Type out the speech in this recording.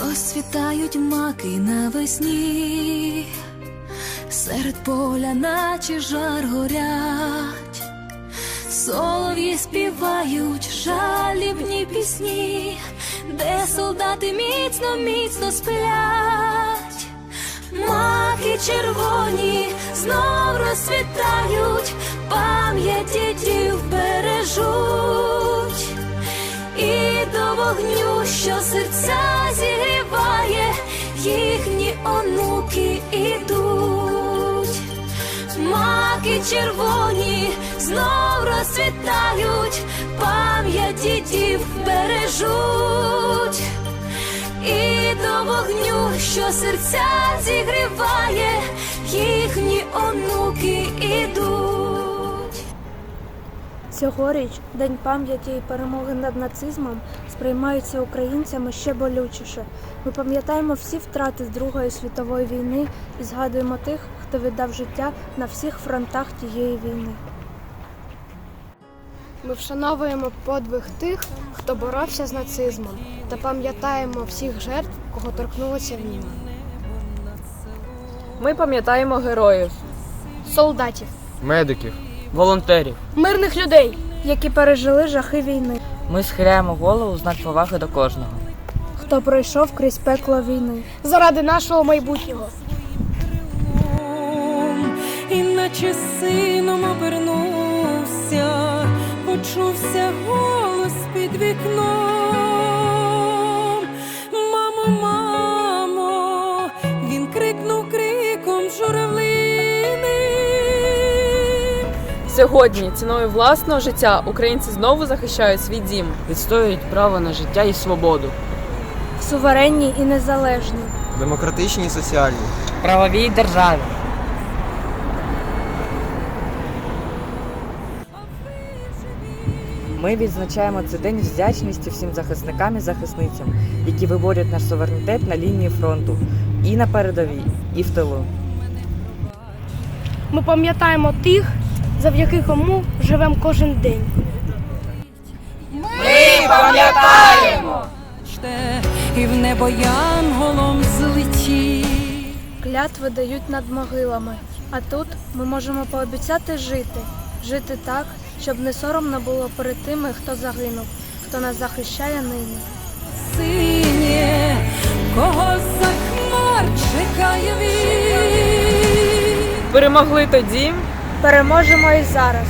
розцвітають маки навесні, серед поля, наче жар горять, солов'ї співають жалібні пісні, де солдати міцно, міцно сплять. Маки червоні знов розцвітають, пам'ять дідів їхні онуки ідуть. Маки червоні знов розцвітають, пам'ять дідів бережуть. І до вогню, що серця зігріває, Цьогоріч День пам'яті і перемоги над нацизмом сприймається українцями ще болючіше. Ми пам'ятаємо всі втрати з Другої світової війни і згадуємо тих, хто віддав життя на всіх фронтах тієї війни. Ми вшановуємо подвиг тих, хто боровся з нацизмом, та пам'ятаємо всіх жертв, кого торкнулася війна. Ми пам'ятаємо героїв, Солдатів, медиків, волонтерів. мирних людей. які пережили жахи війни, Ми схиляємо голову в знак поваги до кожного. хто пройшов крізь пекло війни. заради нашого майбутнього. І наче сином обернувся, почувся голос під вікном. Сьогодні ціною власного життя українці знову захищають свій дім. Відстоюють право на життя і свободу. Суверенні і незалежні. демократичні і соціальні. Правовій державі. Ми відзначаємо цей день вдячністю всім захисникам і захисницям, які виборюють наш суверенітет на лінії фронту і на передовій, і в тилу. Ми пам'ятаємо тих, завдяки кому живемо кожен день. Чте, І в небо янголом злетів. Клятви дають над могилами. А тут ми можемо пообіцяти жити, жити так, щоб не соромно було перед тими, хто загинув, хто нас захищає нині. синє, кого за хмар чекає він. Перемогли тоді, Переможемо і зараз.